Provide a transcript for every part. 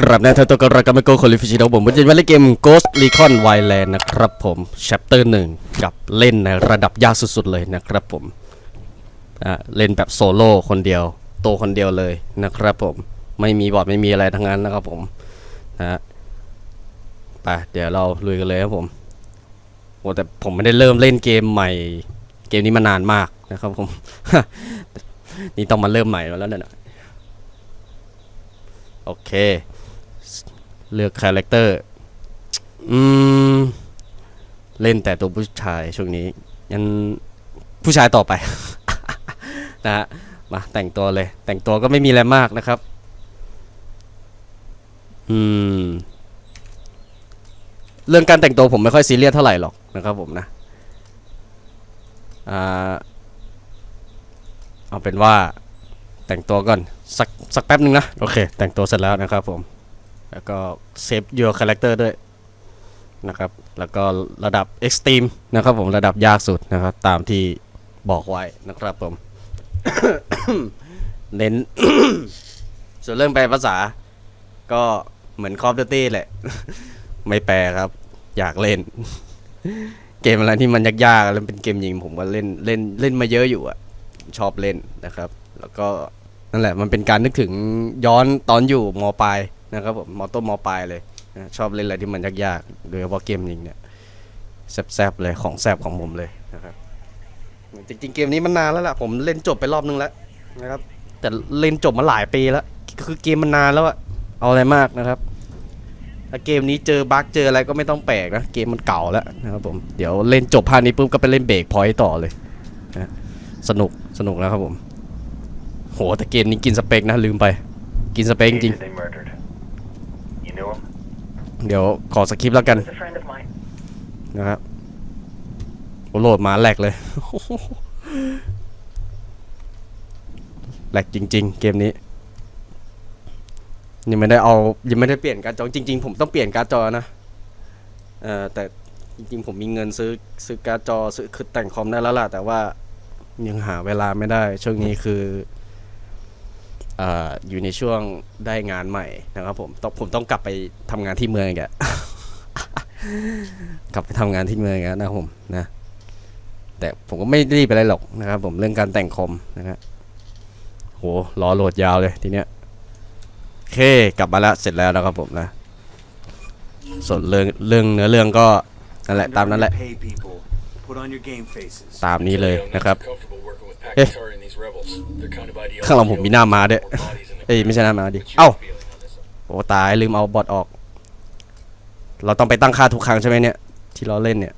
กราบในไทยตัวกระกำมโกคลิฟิชิโนผมวันนี้มาเล่นเกม Ghost Recon Wildland นะครับผม Chapter 1กับเล่นในระดับยากสุดๆเลยนะครับผมเล่นแบบโซโล่คนเดียว โตคนเดียวเลยนะครับผมไม่มีบอดไม่มีอะไรทั้งนั้นนะครับผมนะฮะไปเดี๋ยวเราลุยกันเลยครับผมโอ้แต่ผมไม่ได้เริ่มเล่นเกมใหม่ เกมนี้มานานมากนะครับผมนี่ต้องมาเริ่มใหม่แล้วเนี่ยโอเค เลือกคาแรคเตอร์ อืม เล่นแต่ตัวผู้ชายช่วงนี้ ยันผู้ชายต่อไป นะฮะมาแต่งตัวเลย แต่งตัวก็ไม่มีอะไรมากนะครับ อืม เรื่องการแต่งตัวผมไม่ค่อยซีเรียสเท่าไหร่หรอกนะครับผมนะอ่าเอาเป็นว่าแต่งตัวก่อน สักสักแป๊บนึงนะ โอเค แต่งตัวเสร็จแล้วนะครับผม แล้วก็เซฟ your character ด้วยนะครับ แล้วก็ระดับ extreme นะครับผมระดับยากสุดนะครับ ตามที่บอกไว้นะครับผม เน้น ส่วนเรื่องแปลภาษา ก็เหมือน Call of Duty แหละ ไม่แปลครับ อยากเล่น เกมอะไรที่มันยากๆแล้วเป็นเกมยิงผมก็เล่นเล่นเล่นมาเยอะอยู่อะชอบเล่นนะครับ แล้วก็นั่นแหละมันเป็นการนึกถึงย้อนตอนอยู่มปลาย นะครับผมมอต้นมอปลายเลยนะชอบเล่นอะไรที่มันยากๆโดยเฉพาะเกมยิงเนี่ยแซบๆเลยของแซบของผมเลยนะครับจริงๆเกมนี้มันนานแล้วล่ะผมเล่นจบไปรอบนึงแล้วนะครับ แต่เล่นจบมาหลายปีแล้ว คือเกมมันนานแล้วอะเอาอะไรมากนะครับถ้าเกมนี้เจอบั๊กเจออะไรก็ไม่ต้องแปลกนะเกมมันเก่าแล้วนะครับผมเดี๋ยวเล่นจบภาคนี้ปุ๊บก็ไปเล่นเบรกพอยต์ต่อเลยนะสนุกสนุกนะครับผมโหแต่เกมนี้กินสเปคนะลืมไป กินสเปคจริง You knew him? เดี๋ยวขอสคริปต์แล้วกัน He's a friend of mine. นะครับโอ้โหลดมาแหลกเลย แหลกจริง ๆ เกมนี้ ยังไม่ได้เอา ยังไม่ได้เปลี่ยนการ์ดจอจริง ๆ ผมต้องเปลี่ยนการ์ดจอนะ เอ่อแต่จริง ๆ ผมมีเงินซื้อซื้อการ์ดจอซื้อคือแต่งคอมได้แล้วล่ะ แต่ว่ายังหาเวลาไม่ได้ ช่วงนี้คือ อ่ออยู่ในช่วงได้งานใหม่นะครับผมต้องผมต้องกลับไปทำงานที่เมืองอีกอะกลับไปทำงานที่เมืองอีกแล้วนะครับผมนะ แต่ผมก็ไม่รีบไปอะไรหรอกนะครับผมเรื่องการแต่งคอมนะครับโหรอโหลดยาวเลยทีเนี้ยโอเคกลับมาแล้วเสร็จแล้วนะครับผมนะ ส่วนเรื่องเรื่องเนื้อเรื่องก็นั่นแหละตามนั้นแหละ Pay people. Put on your game faces. ตามนี้เลยนะครับ Eh. ข้างหลังผมมีหน้าม้าด้วยเอ้ยไม่ใช่หน้าม้าดิ เอ้า โอ้ตายลืมเอาบอทออก เราต้องไปตั้งค่าทุกครั้งใช่ไหมเนี่ย ที่เราเล่นเนี่ย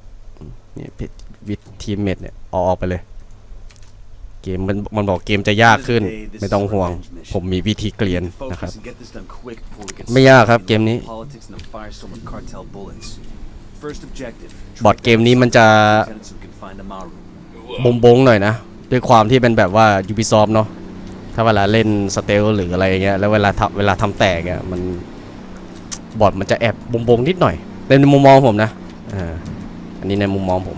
นี่วิดทีมเมดเนี่ยเอาออกไปเลย เกมมันมันบอกเกมจะยากขึ้น ไม่ต้องห่วง ผมมีวิธีเกลียน Focus นะครับ and get this done quick before we get ไม่ยากครับเกมนี้ politics and a firestorm of cartel bullets. First objective. บอทเกมนี้มันจะ Lieutenants who can find Amaru. บงบงๆหน่อยนะ ด้วยความที่เป็นแบบว่า Ubisoft เนาะถ้าเวลาเล่นสเตลหรืออะไรเงี้ยแล้วเวลาทำเวลาทำแตกอะมันบอทมันจะแอบบงบงๆนิดหน่อยในมุมมองผมนะอ่าอันนี้ในมุมมองผม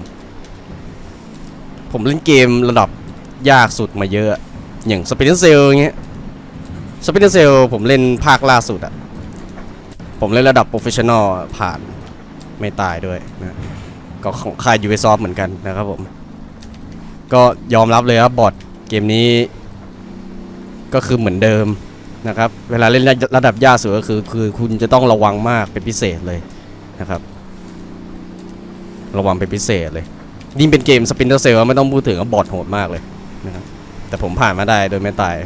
ผมเล่นเกมระดับยากสุดมาเยอะ อย่าง Splinter Cell อย่างเงี้ย Splinter Cell ผมเล่นภาคล่าสุดอะผมเล่นระดับโปรเฟชชั่นอลผ่านไม่ตายด้วยนะก็ของค่าย Ubisoft เหมือนกันนะครับผม ก็ยอมรับเลยครับบอทเกมนี้ ก็คือเหมือนเดิมนะครับ เวลาเล่นระดับยากสุดก็คือ คือคุณจะต้องระวังมากเป็นพิเศษเลยนะครับ ระวังเป็นพิเศษเลยนี่เป็นเกมสปินเตอร์เซลไม่ต้องพูดถึงว่าบอทโหดมากเลยนะครับแต่ผมผ่านมาได้โดยไม่ตาย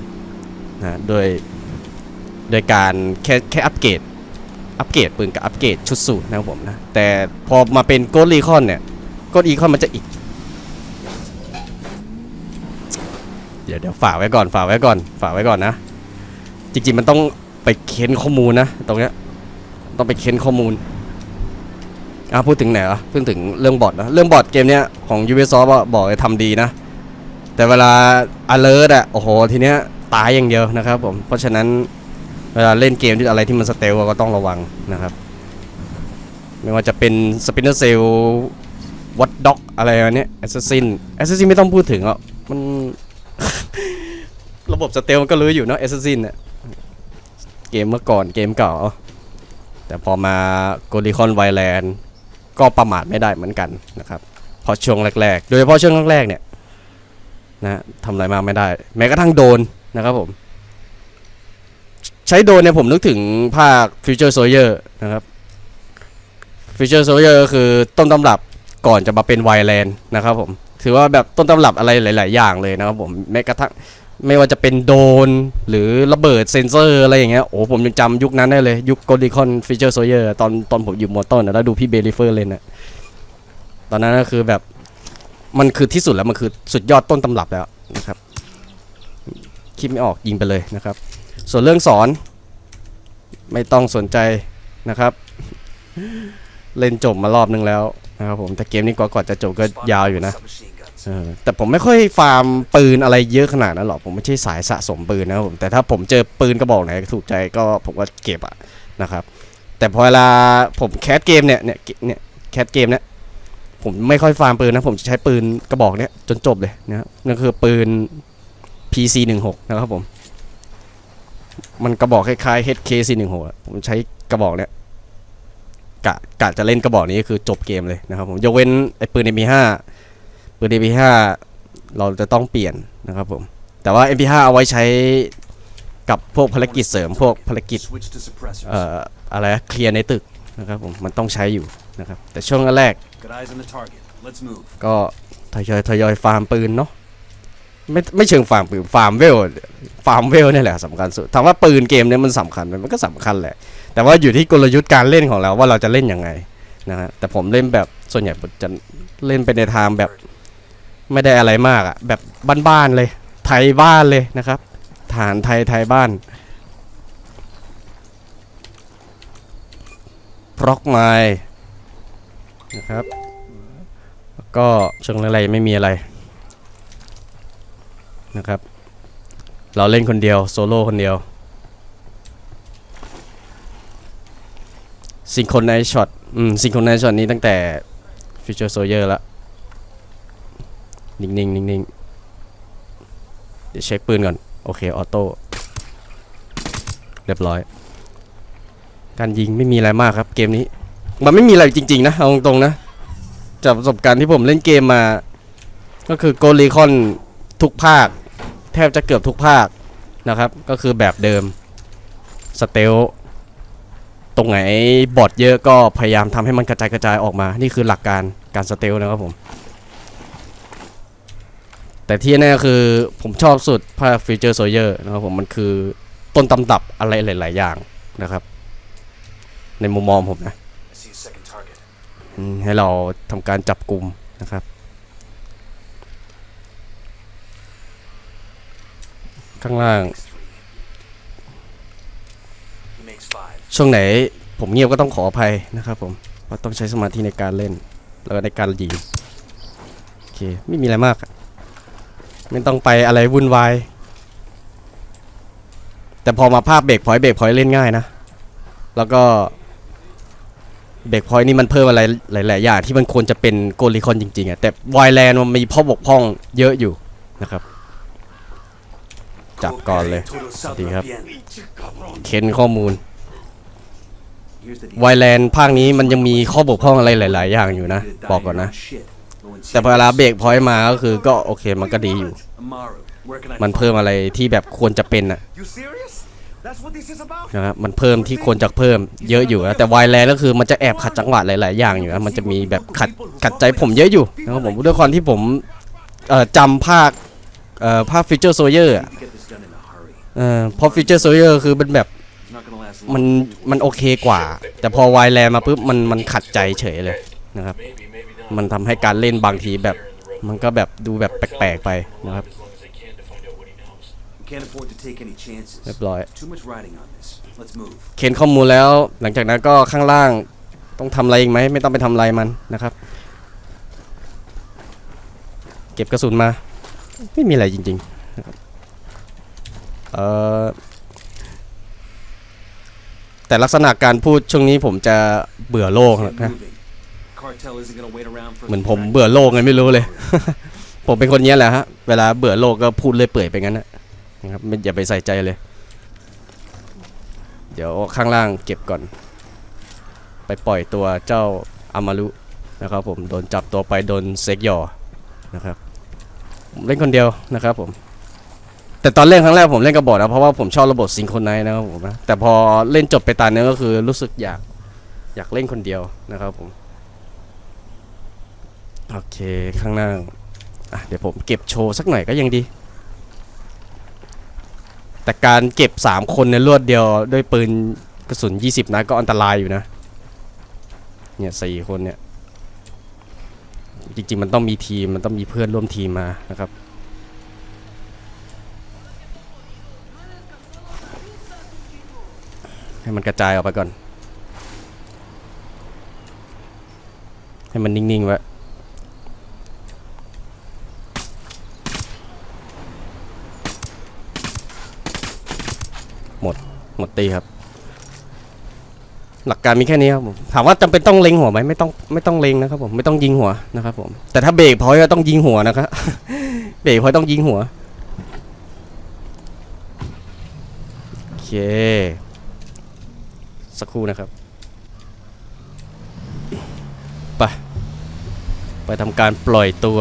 นะโดยโดยการแค่แค่อัปเกรดอัปเกรดปืนกับอัปเกรดชุดสูตรนะครับผมนะแต่พอมาเป็นโกลีคอนเนี่ยโกลีคอนมันจะอีก เดี๋ยวเดี๋ยวฝากไว้ก่อนฝากไว้ก่อนฝากไว้ก่อนนะ จริงๆมันต้องไปเค้นข้อมูลนะ ตรงเนี้ยต้องไปเค้นข้อมูลอะพูดถึงไหนวะพูดถึงเรื่องบอทนะเรื่องบอทเกมเนี้ยของ Ubisoft อะบอกเลยทำดีนะ แต่เวลา alert อะโอ้โหทีเนี้ยตายอย่างเดียวนะครับผมเพราะฉะนั้นเวลาเล่นเกมที่อะไรที่มันสเตลก็ต้องระวังนะครับ ไม่ว่าจะเป็น Splinter Cell Watch Dog อะไรเนี้ย Assassin Assassin ไม่ต้องพูดถึงอะมัน ระบบสเตลมันก็รู้อยู่เนาะ Assassin เนี่ยเกมเมื่อก่อนเกมเก่า แต่พอมาโกลิคอนไวแลนด์ก็ประมาทไม่ได้เหมือนกันนะครับพราะช่วงแรก ๆ โดยเฉพาะช่วงแรกๆเนี่ยนะทำอะไรมาไม่ได้ แม้กระทั่งโดนนะครับผม ใช้โดนเนี่ยผมนึกถึงภาค Future Soldier นะครับ Future Soldier ก็คือต้นตำรับก่อนจะมาเป็นไวแลนด์นะครับผม ถือว่าแบบต้นตำรับอะไรหลาย ๆ อย่างเลยนะครับผมแม้กระทั่งไม่ว่าจะเป็นโดนหรือระเบิดเซนเซอร์อะไรอย่างเงี้ยโอ้ผมยังจำยุคนั้นได้เลย ยุค g o l d i c o n Future Soldier ตอนตอนผมอยู่มอต้นนะแล้วดูพี่เบลิเฟอร์เล่นนะตอนนั้นก็คือแบบมันคือที่สุดแล้ว มันคือสุดยอดต้นตำรับแล้วนะครับคิดไม่ออกยิงไปเลยนะครับ ส่วนเรื่องสอนไม่ต้องสนใจนะครับ เล่นจบมารอบนึงแล้วนะครับผมแต่เกมนี้กว่าก่อนจะจบก็ยาวอยู่นะ เออแต่ผมไม่ค่อยฟาร์มปืนอะไรเยอะขนาดนั้นหรอกผมไม่ใช่สายสะสมปืนนะครับผมแต่ถ้าผมเจอปืนกระบอกไหนถูกใจก็ผมก็เก็บอะนะครับ แต่พอเวลาผมแคสเกมเนี่ยเนี่ยเนี่ยแคสเกมเนี่ยผมไม่ค่อยฟาร์มปืนนะผมจะใช้ปืนกระบอกเนี้ยจนจบเลยนะนั่นคือปืน PC 1 6นะครับผม มันกระบอกคล้ายๆ HK 4 1 6ผมใช้กระบอกเนี้ยกะกะจะเล่นกระบอกนี้คือจบเกมเลยนะครับผมยกเว้นไอ้ปืน MP5 ปืน MP5 เราจะต้องเปลี่ยนนะครับผม แต่ว่า MP5 เอาไว้ใช้กับพวกภารกิจเสริมพวกภารกิจ Switch to suppressors. เอ่ออะไรนะเคลียร์ในตึกนะครับผมมันต้องใช้อยู่นะครับ แต่ช่วงแรก Got eyes on the target. Let's move. ก็ทยอยทยอยฟาร์มปืนเนาะไม่ไม่เชิงฟาร์มปืนฟาร์มเวลฟาร์มเวลนี่แหละสำคัญสุดถามว่าปืนเกมเนี้มันสำคัญไหมมันก็สำคัญแหละ แต่ว่าอยู่ที่กลยุทธ์การเล่นของเราว่าเราจะเล่นยังไงนะฮะแต่ผมเล่นแบบส่วนใหญ่ผมจะเล่นไปในทางแบบ ไม่ได้อะไรมากอะแบบบ้านๆเลย ไทยบ้านเลยนะครับ ฐานไทยไทยบ้านพร็อกไมนะครับ ก็ช่วงแรกๆไม่มีอะไรนะครับ เราเล่นคนเดียวโซโล่คนเดียวซิงครไนช็อตอืมซิงครไนช็อตนี้ตั้งแต่ Future Soldier ละ นิ่งๆนิ่งๆเดี๋ยวเช็คปืนก่อน โอเค ออโต้ เรียบร้อย การยิงไม่มีอะไรมากครับ เกมนี้ มันไม่มีอะไรจริง ๆ นะ เอาตรงๆนะ จากประสบการณ์ที่ผมเล่นเกมมา ก็คือโกลีคอนทุกภาค แทบจะเกือบทุกภาคนะครับ ก็คือแบบเดิม สเตลตรงไหนบอทเยอะก็พยายามทำให้มันกระจายกระจายออกมา นี่คือหลักการการสเตลนะครับผม แต่ที่แน่คือผมชอบสุดภาค Future Soldier นะครับผมมันคือต้นตำรับอะไรหลาย ๆ อย่างนะครับ ในมุมมองผมนะ ให้เราทำการจับกลุ่มนะครับข้างล่าง ช่วงไหนผมเงียบก็ต้องขออภัยนะครับผมเพราะต้องใช้สมาธิในการเล่น แล้วก็ในการยิงโอเค ไม่มีอะไรมาก ไม่ต้องไปอะไรวุ่นวาย แต่พอมาภาพเบรกพอยเบรกพอยเล่นง่ายนะ แล้วก็เบรกพอยนี่มันเพิ่มอะไรหลาย ๆ อย่างที่มันควรจะเป็นโกลิคอนจริง ๆอะแต่วายแลนด์มันมีพ่อบกพร่องเยอะอยู่นะครับ จับก่อนเลย สวัสดีครับ เค้นข้อมูลไวแลนด์ภาคนี้มันยังมีข้อบกพร่องอะไรหลาย ๆ อย่างอยู่นะ บอกก่อนนะ แต่พอเวลาเบรกพอยต์มาก็คือก็โอเคมันก็ดีอยู่ Amaru, where can I มัน find เพิ่มอะไรที่แบบควรจะเป็นอะ You serious? That's what this is about? นะครับมันเพิ่มที่ควรจะเพิ่มเยอะอยู่นะแต่ไวแลนด์ก็คือมันจะแอบขัดจังหวะหลาย ๆ อย่างอยู่นะมันจะมีแบบขัดขัดใจผมเยอะอยู่นะครับผมด้วยความที่ผมเอ่อจำภาคเอ่อภาคฟิวเจอร์โซเยอร์ Need to get this done in a hurry. เอ่อพอฟิวเจอร์โซเยอร์คือเป็นแบบ It's not gonna last มัน long. มันโอเคกว่า แต่พอไวแลนด์มาปุ๊บมันมันขัดใจเฉยเลยนะครับ มันทำให้การเล่นบางทีแบบ มันก็แบบดูแบบแปลกๆไปนะครับ We can't afford to take any chances. เรียบร้อย Too much riding on this. Let's move. เขียนข้อมูลแล้ว หลังจากนั้นก็ข้างล่างต้องทำอะไรอีกไหมไม่ต้องไปทำอะไรมันนะครับ เก็บกระสุนมา ไม่มีอะไรจริงๆนะครับเอ่อแต่ลักษณะการพูดช่วงนี้ผมจะเบื่อโลก Get นะ เหมือน us ผม to เบื่อโลกไงไม่รู้เลย ผมเป็นคนเนี้ยแหละฮะ เวลาเบื่อโลกก็พูดเลยเปื่อยไปงั้นนะนะครับไม่อย่าไปใส่ใจเลย เดี๋ยวข้างล่างเก็บก่อน ไปปล่อยตัวเจ้าอามารุนะครับผมโดนจับตัวไปโดนเซ็กหยอนะครับผมเล่นคนเดียวนะครับผม แต่ตอนเล่นครั้งแรกผมเล่นกระบอกนะเพราะว่าผมชอบระบบซิงโครไนซ์นะครับผมนะแต่พอเล่นจบไปตาเนี้ยก็คือรู้สึกอยากอยากเล่นคนเดียวนะครับผม โอเคข้างล่าอะเดี๋ยวผมเก็บโชว์สักหน่อยก็ยังดี แต่การเก็บ 3 คนในรวดเดียวด้วยปืนกระสุน 20นัดก็อันตรายอยู่นะ เนี่ยสี่คนเนี่ย จริงๆ มันต้องมีทีม มันต้องมีเพื่อนร่วมทีมมานะครับ ให้มันกระจายออกไปก่อน ให้มันนิ่งๆไว้ หมดตีครับ หลักการมีแค่นี้ครับผมถามว่าจำเป็นต้องเล็งหัวไหมไม่ต้องไม่ต้องเล็งนะครับผมไม่ต้องยิงหัวนะครับผมแต่ถ้าเบรกพอยต์ก็ต้องยิงหัวนะครับเบรกพอยต์ต้องยิงหัวโอเค สักครู่นะครับไปไปทำการปล่อยตัว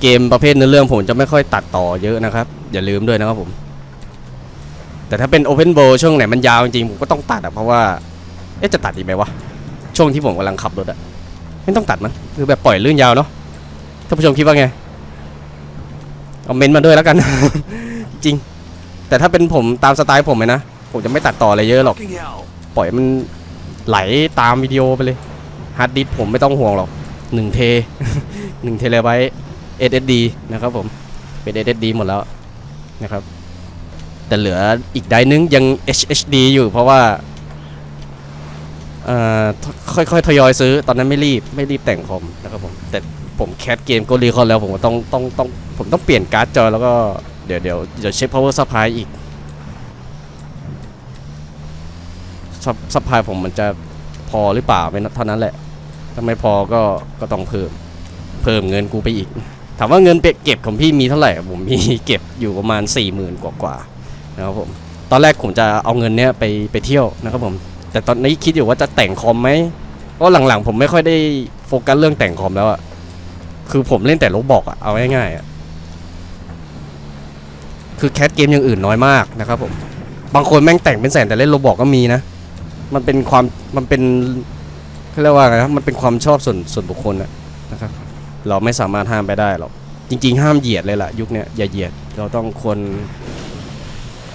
เกมประเภทเนื้อเรื่องผมจะไม่ค่อยตัดต่อเยอะนะครับ อย่าลืมด้วยนะครับผม แต่ถ้าเป็น Open World ช่วงไหนมันยาวจริงผมก็ต้องตัดอะเพราะว่าเอ๊ะจะตัดดีไหมวะช่วงที่ผมกำลังขับรถอะไม่ต้องตัดมันคือแบบปล่อยลื่นยาวเนาะท่านผู้ชมคิดว่าไงเอาเมนต์มาด้วยแล้วกัน จริง แต่ถ้าเป็นผมตามสไตล์ผมเลยนะผมจะไม่ตัดต่ออะไรเยอะหรอก ปล่อยมันไหลตามวิดีโอไปเลยฮาร์ดดิสผมไม่ต้องห่วงหรอกหนึ่งเทหนึ่งเทเลไบต์ SSD นะครับผมเป็น SSD หมดแล้วนะครับ แต่เหลืออีกไดร์นึงยัง HHD อยู่เพราะว่าอ่อค่อยๆ ทยอยซื้อ ตอนนั้นไม่รีบไม่รีบแต่งคอมนะครับผมแต่ผมแคสเกมก็รีคอนแล้วผมต้องต้องต้องผมต้องเปลี่ยนการ์ดจอแล้วก็เดี๋ยวเดี๋ยวเดี๋ยวเช็ค power supply อีกซัพซัพพลายผมมันจะพอหรือเปล่าไม่เท่านั้นแหละถ้าไม่พอก็ก็ต้องเพิ่ม เพิ่มเงินกูไปอีก ถามว่าเงินเก็บของพี่มีเท่าไหร่ผมมีเก็บอยู่ประมาณ4ี่หมื่นกว่าๆนะครับผมตอนแรกผมจะเอาเงินเนี้ยไปไปเที่ยวนะครับผมแต่ตอนนี้คิดอยู่ว่าจะแต่งคอมไหมเพราะหลังๆ ผมไม่ค่อยได้โฟกัสเรื่องแต่งคอมแล้วอะคือผมเล่นแต่ลบบอกอะเอาง่ายๆอะคือแคสเกมอย่างอื่นน้อยมากนะครับผมบางคนแม่งแต่งเป็นแสนแต่เล่นโลบอกก็มีนะ มันเป็นความมันเป็นเขาเรียกว่าไงนะมันเป็นความชอบส่วนส่วนบุคคลนะนะครับ เราไม่สามารถห้ามไปได้หรอกจริง ๆ ห้ามเหยียดเลยล่ะ ยุคเนี้ยอย่าเหยียดเราต้องควร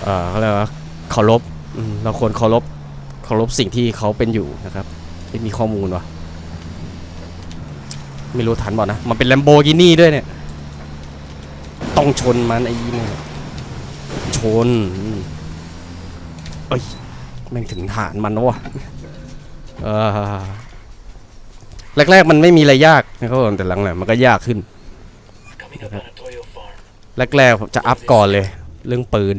เอ่อเขาเรียกว่าเคารพอืมเราควรเคารพเคารพสิ่งที่เขาเป็นอยู่นะครับไม่มีข้อมูลวะไม่รู้ทันบ่านะ มันเป็นแลมโบกินี่ด้วยเนี่ย ต้องชนมันไอ้เนี่ยชนอืมเอ้ยแม่งถึงฐานมันแล้ววะเออ แรกๆ มันไม่มีอะไรยาก นะครับผมแต่หลังๆมันก็ยากขึ้น Coming up on a Toyo farm. แรกๆผมจะอัพก่อนเลย เรื่องปืน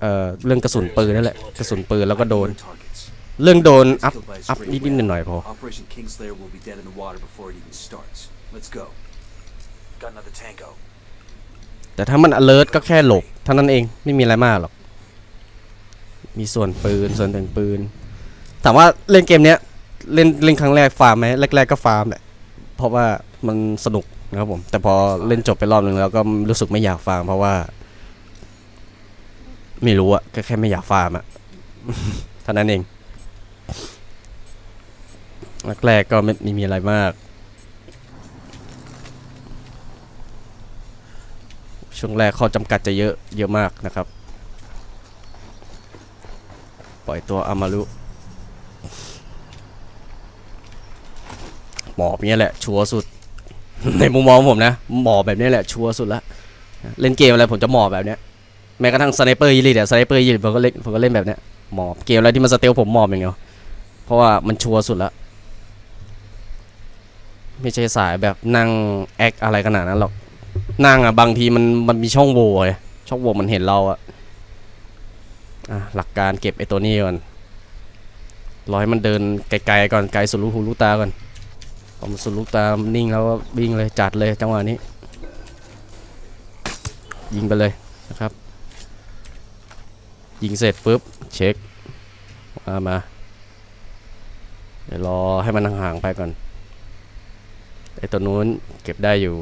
เอ่อเรื่องกระสุนปืนนั่นแหละกระสุนปืนแล้วก็โดน Clear targets. เรื่องโดนอัพ Killed by a อัพ stray นิดๆหน่อยๆพอ Operation Kingslayer will be dead in the water before it even starts. Let's go. Got another tango. แต่ถ้ามัน alert ก็แค่หลบเท่านั้นเองไม่มีอะไรมากหรอก มีส่วนปืนส่วนแต่งปืนถามว่าเล่นเกมเนี้ยเล่นเล่นครั้งแรกฟาร์มไหมแรกๆก็ฟาร์มแหละ เพราะว่ามันสนุกนะครับผม แต่พอเล่นจบไปรอบหนึ่งแล้วก็รู้สึกไม่อยากฟาร์มเพราะว่า ไม่รู้อะก็แค่ไม่อยากฟาร์มอะเท่านั้นเองแรกๆก็ไม่ไม่มีอะไรมาก ช่วงแรกข้อจำกัดจะเยอะเยอะมากนะครับ ปล่อยตัวอามารุ หมอบเนี้ยแหละชัวร์สุด ในมุมมองผมนะ หมอบแบบนี้แหละชัวร์สุดละเล่นเกมอะไรผมจะหมอบแบบเนี้ยแม้กระทั่งสไนเปอร์ยีริเนี่ยสไนเปอร์ยีริผมก็เล่นผมก็เล่นแบบเนี้ยหมอบเกมอะไรที่มันสเตลผมหมอบอย่างเดียวเพราะว่ามันชัวร์สุดละไม่ใช่สายแบบนั่งแอคอะไรขนาดนั้นหรอกนั่งอะบางทีมันมันมีช่องโหว่ไงช่องโหว่มันเห็นเราอะอะหลักการเก็บไอ้ตัวนี้ก่อนรอให้มันเดินไกลๆก่อนไกลสุดลูกหูลูกตาก่อน พอมันสุดลูกตานิ่งแล้ววิ่งเลยจัดเลยจังหวะนี้ ยิงไปเลยนะครับ ยิงเสร็จปุ๊บเช็คมามา เดี๋ยวรอให้มันห่างๆไปก่อนไอตัวนู้นเก็บได้อยู่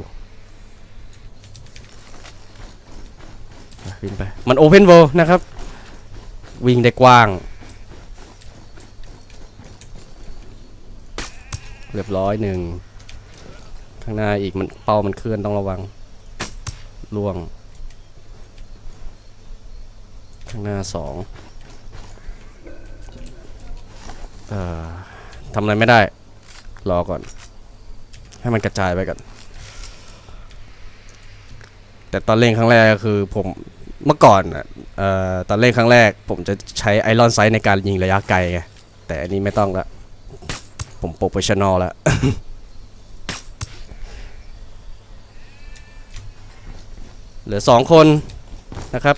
วิ่งไป มันโอเพนเวิลด์นะครับ วิ่งได้กว้าง เรียบร้อยหนึ่ง ข้างหน้าอีกมันเป้ามันเคลื่อนต้องระวังล่วง ข้างหน้าสองเอ่อทำอะไรไม่ได้ รอก่อน ให้มันกระจายไปก่อน แต่ตอนเล่นครั้งแรกก็คือผมเมื่อก่อนอะเอ่อตอนเล่นครั้งแรก ผมจะใช้ไอรอนไซด์ในการยิงระยะไกลไงแต่อันนี้ไม่ต้องละ ผมโปรเฟชชั่นอลแล้วเหลือสองคนนะครับ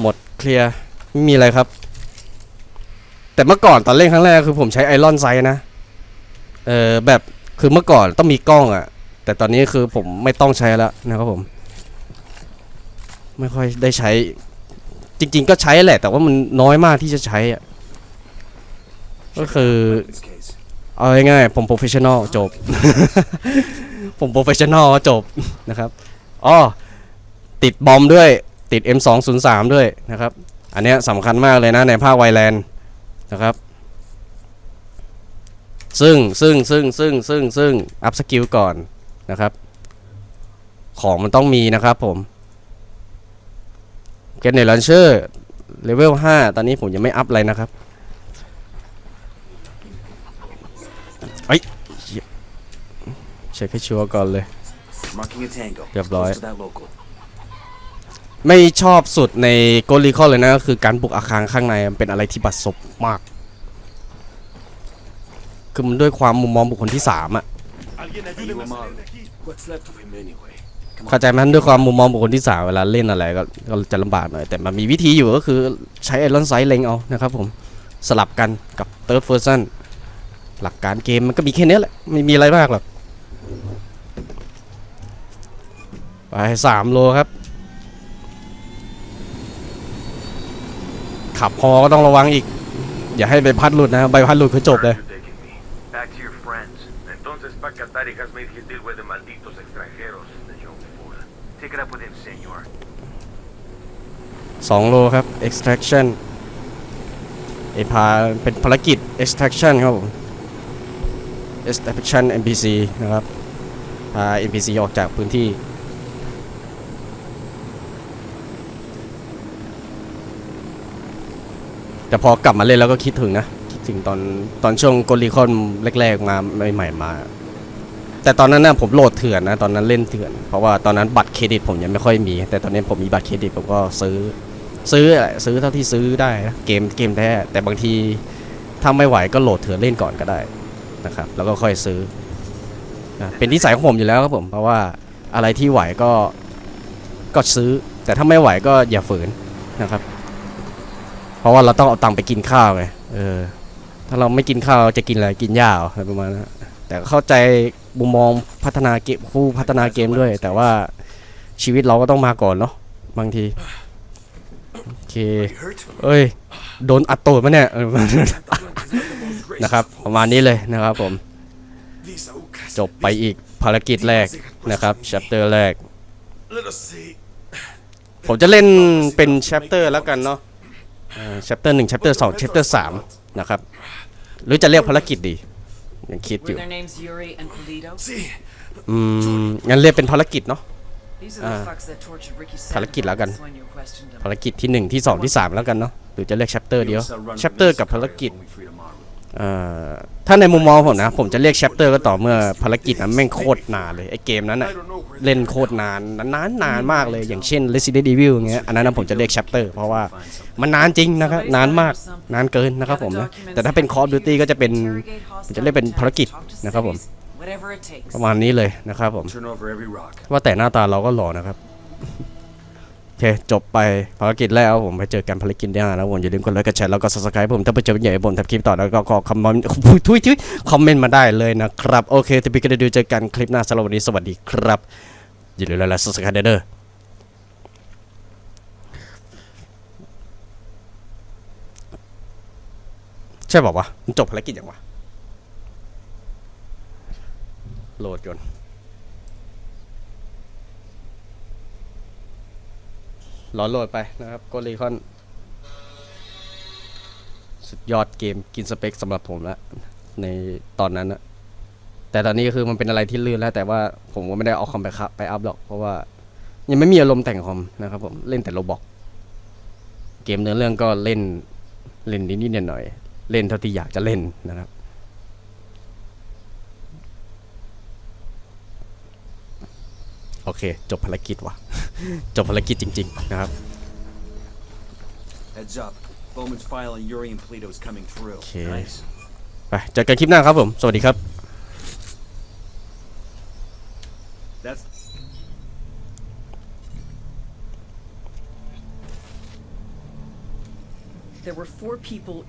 หมดเคลียร์ไม่มีอะไรครับ แต่เมื่อก่อนตอนเล่นครั้งแรกคือผมใช้ไอรอนไซนะ เออแบบคือเมื่อก่อนต้องมีกล้องอะ่ะแต่ตอนนี้คือผมไม่ต้องใช้แล้วนะครับผม ไม่ค่อยได้ใช้ จริง ๆ ก็ใช้แหละ แต่ว่ามันน้อยมากที่จะใช้อะก็คือ เอาง่ายๆผมโปรเฟชชั่นอลจบ ผมโปรเฟชชั่นอลจบนะครับอ๋อติดบอมด้วยติด M203 ด้วยนะครับ อันเนี้ยสำคัญมากเลยนะในภาคไวแลนด์นะครับ ซึ่งซึ่งซึ่งซึ่งซึ่งซึ่งอัพสกิลก่อนนะครับ ของมันต้องมีนะครับผม เกนเนลันเชอร์เลเวล5ตอนนี้ผมยังไม่อัพอะไรนะครับเช็คให้ชัวร์ก่อนเลย Marking a tango. Yep, Close right. to that local. ไม่ชอบสุดในโกลีคอเลยนะ ก็คือการบุกอาคารข้างในมันเป็นอะไรที่บัดซบมาก คือมันด้วยความมุมมองบุคคลที่สามอะ เข้าใจไหมด้วยความมุมมองบุคคลที่สามเวลาเล่นอะไรก็ก็จะลำบากหน่อย แต่มันมีวิธีอยู่ก็คือใช้ไอรอนไซด์เล็งเอานะครับผมสลับกันกับเ h ิร์ p เฟอร์ซันหลักการเกมมันก็มีแค่นี้แหละ ไม่มีอะไรมากหรอกไปสามโลครับ ขับฮอก็ต้องระวังอีก อย่าให้ใบพัดหลุดนะใบพัดหลุดคือจบเลย Back to your friends. Entonces Pacatari has made his deal with the maldito extranjeros, the young fool. Take it up with him, senor. สองโลครับ extraction เอพาเป็นภารกิจ extraction ครับผม extraction NPC นะครับ พา NPC ออกจากพื้นที่ แต่พอกลับมาเล่นแล้วก็คิดถึงนะ คิดถึงตอนตอนช่วงโกลีคอนแรกๆมาใหม่ๆมา แต่ตอนนั้นนะผมโหลดเถื่อนนะตอนนั้นเล่นเถื่อน เพราะว่าตอนนั้นบัตรเครดิตผมยังไม่ค่อยมี แต่ตอนนี้ผมมีบัตรเครดิตผมก็ซื้อ ซื้อซื้อเท่าที่ซื้อได้นะเกมเกมแท้แต่บางทีถ้าไม่ไหวก็โหลดเถื่อนเล่นก่อนก็ได้นะครับแล้วก็ค่อยซื้อนะเป็นนิสัยของผมอยู่แล้วครับผมเพราะว่าอะไรที่ไหวก็ก็ซื้อ แต่ถ้าไม่ไหวก็อย่าฝืนนะครับ เพราะว่าเราต้องเอาตังค์ไปกินข้าวไงเออถ้าเราไม่กินข้าวจะกินอะไรกินหญ้าเหรออะไรประมาณนั้น แต่ก็เข้าใจมุมมองพัฒนาเกมผู้พัฒนาเกมด้วย แต่ว่าชีวิตเราก็ต้องมาก่อนเนาะบางทีโอเค You hurt? เอ้ย โดนอัดตูดมาเนี่ย นะครับ ประมาณนี้เลยนะครับผม จบไปอีกภารกิจแรกนะครับ chapter แรก Let us see. ผมจะเล่นเป็น chapter แล้วกันเนาะเอ่อ chapter 1 chapter 2 chapter 3นะครับ หรือจะเรียกภารกิจดี ยังคิดอ Were ยู่ their names Yuri and Polito? See. อืม งั้นเรียกเป็นภารกิจเนาะ These are the Ah. fucks that tortured Ricky ภารกิจแล้วกัน Sandberg when you questioned him. ภารกิจที่1ที่2ที่3แล้วกันเนาะ หรือจะเรียก chapter เดียว chapter กับภารกิจ When we freed Amaru. เอ่อถ้าในมุมมองผมนะ ผมจะเรียก chapter ก็ต่อเมื่อภารกิจนั้นแม่งโคตรนานเลย ไอ้เกมนั้นอะ I don't know where เล่นโคตรนานนานนานมากเลยอย่างเช่น Resident Evil อย่างเงี้ยอันนั้นนะผมจะเรียก chapter เพราะว่า Find something. มันนานจริงนะครับนานมากนานเกินนะครับผมนะแต่ถ้าเป็น Call of Duty ก็จะเป็น Interrogate ผมจะเรียกเป็นภารกิจ talk to นะครับผม cities, Whatever it takes. ประมาณนี้เลยนะครับผม Turn over every rock. ว่าแต่หน้าตาเราก็หล่อนะครับ โอเคจบไปภารกิจแรกครับผมไปเจอกันภารกิจหน้านะผมอย่าลืมกดไลค์กดแชร์แล้วก็ subscribe ผมถ้าไปเจอเป็นใหญ่ผมทำคลิปต่อแล้วก็คอมเมนต์ทุยทุยคอมเมนต์มาได้เลยนะครับ โอเคที่พี่ก็ได้ดูเจอกันคลิปหน้าสำหรับวันนี้สวัสดีครับอย่าลืมไลค์และ subscribe เด้อใช่บอกว่ามันจบภารกิจยังวะโหลดก่อน รอโหลดไปนะครับโกลีคอน สุดยอดเกมกินสเปคสำหรับผมแล้วในตอนนั้นนะแต่ตอนนี้ก็คือมันเป็นอะไรที่ลื่นแล้ว แต่ว่าผมก็ไม่ได้เอาคอมไปครับไปอัพหรอก เพราะว่า ยังไม่มีอารมณ์แต่งคอมนะครับผมเล่นแต่โรบอกเกมเนื้อเรื่องก็เล่นเล่นนิดๆหน่อยๆเล่นเท่าที่อยากจะเล่นนะครับ โอเค จบภารกิจว่ะ จบภารกิจจริง ๆ นะครับ Heads up. Bowman's file on Yuri and Polito is coming through. Okay. Nice. ไปเจอกันคลิปหน้าครับผม สวัสดีครับ That's There were four people